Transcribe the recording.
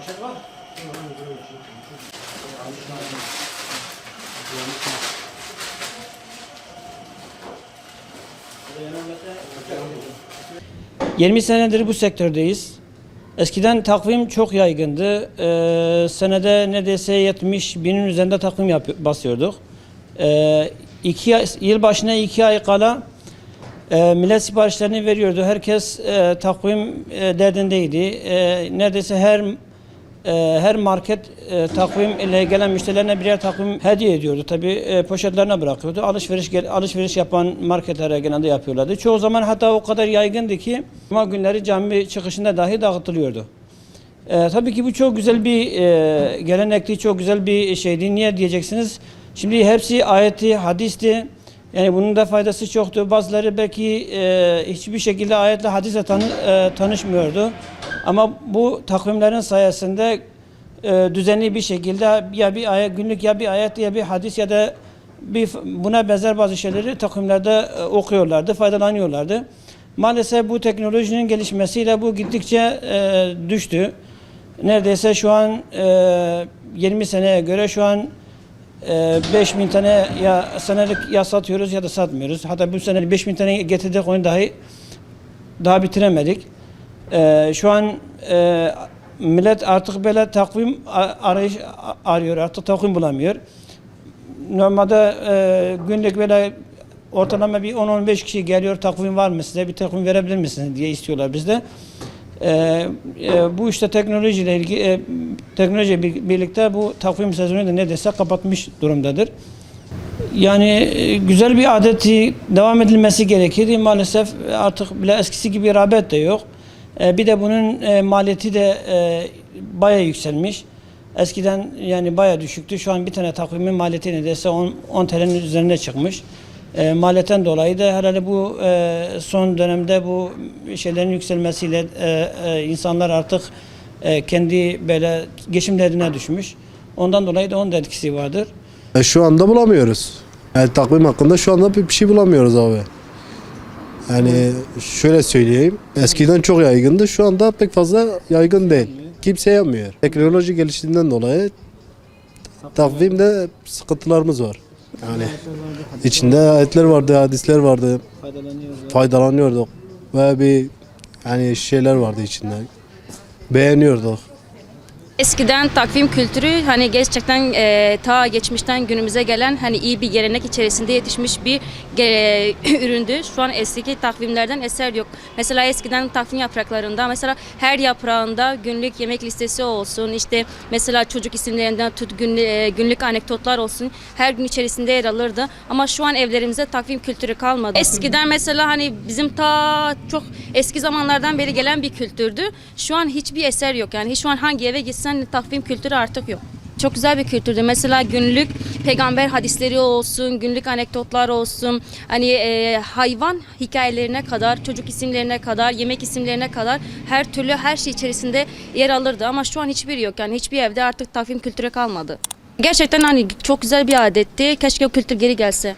Poşet var. Yirmi senedir bu sektördeyiz. Eskiden takvim çok yaygındı. Ee, senede neredeyse 70 binin üzerinde takvim yap basıyorduk. Ee, iki, yıl başına iki ay kala e, millet siparişlerini veriyordu. Herkes e, takvim e, derdindeydi. E, neredeyse her her market e, takvim ile gelen müşterilerine birer takvim hediye ediyordu. Tabii e, poşetlerine bırakıyordu. Alışveriş alışveriş yapan marketlere genelde yapıyorlardı. Çoğu zaman hatta o kadar yaygındı ki cuma günleri cami çıkışında dahi dağıtılıyordu. E, tabii ki bu çok güzel bir e, gelenekti, çok güzel bir şeydi. Niye diyeceksiniz? Şimdi hepsi ayeti, hadisti. Yani bunun da faydası çoktu. Bazıları belki e, hiçbir şekilde ayetle, hadisle tanı, e, tanışmıyordu. Ama bu takvimlerin sayesinde e, düzenli bir şekilde ya bir ayet, günlük ya bir ayet ya bir hadis ya da bir buna benzer bazı şeyleri takvimlerde e, okuyorlardı, faydalanıyorlardı. Maalesef bu teknolojinin gelişmesiyle bu gittikçe e, düştü. Neredeyse şu an e, 20 seneye göre şu an 5000 tane ya senelik ya satıyoruz ya da satmıyoruz. Hatta bu sene 5000 tane getirdik onu dahi daha bitiremedik. E, şu an e, millet artık böyle takvim arayış arıyor. Artık takvim bulamıyor. Normalde e, günlük böyle ortalama bir 10-15 kişi geliyor takvim var mı size bir takvim verebilir misiniz diye istiyorlar bizde. E, e, bu işte teknolojiyle ilgili e, teknoloji bir- birlikte bu takvim sezonu da neredeyse kapatmış durumdadır. Yani e, güzel bir adeti devam edilmesi gerekirdi. Maalesef artık bile eskisi gibi rağbet de yok. E, Bir de bunun e, maliyeti de e, bayağı yükselmiş. Eskiden yani bayağı düşüktü. Şu an bir tane takvimin maliyeti neredeyse 10, 10 TL'nin üzerine çıkmış. E, maliyetten dolayı da herhalde bu e, son dönemde bu şeylerin yükselmesiyle e, e, insanlar artık e, kendi böyle geçimlerine düşmüş. Ondan dolayı da onun da etkisi vardır. E, şu anda bulamıyoruz. Yani takvim hakkında şu anda bir şey bulamıyoruz abi. Yani şöyle söyleyeyim. Eskiden çok yaygındı. Şu anda pek fazla yaygın değil. Kimse yapmıyor. Teknoloji geliştiğinden dolayı takvimde sıkıntılarımız var. Yani içinde ayetler vardı, hadisler vardı. Faydalanıyorduk. Ve bir yani şeyler vardı içinde. Beğeniyorduk. Eskiden takvim kültürü hani gerçekten e, ta geçmişten günümüze gelen hani iyi bir gelenek içerisinde yetişmiş bir e, üründü. Şu an eski takvimlerden eser yok. Mesela eskiden takvim yapraklarında mesela her yaprağında günlük yemek listesi olsun işte mesela çocuk isimlerinden tut günlük, günlük anekdotlar olsun her gün içerisinde yer alırdı. Ama şu an evlerimizde takvim kültürü kalmadı. Eskiden mesela hani bizim ta çok eski zamanlardan beri gelen bir kültürdü. Şu an hiçbir eser yok. Yani şu an hangi eve gitsen takvim kültürü artık yok. Çok güzel bir kültürdü. Mesela günlük peygamber hadisleri olsun, günlük anekdotlar olsun, hani e, hayvan hikayelerine kadar, çocuk isimlerine kadar, yemek isimlerine kadar her türlü her şey içerisinde yer alırdı. Ama şu an hiçbiri yok. Yani hiçbir evde artık takvim kültürü kalmadı. Gerçekten hani çok güzel bir adetti. Keşke o kültür geri gelse.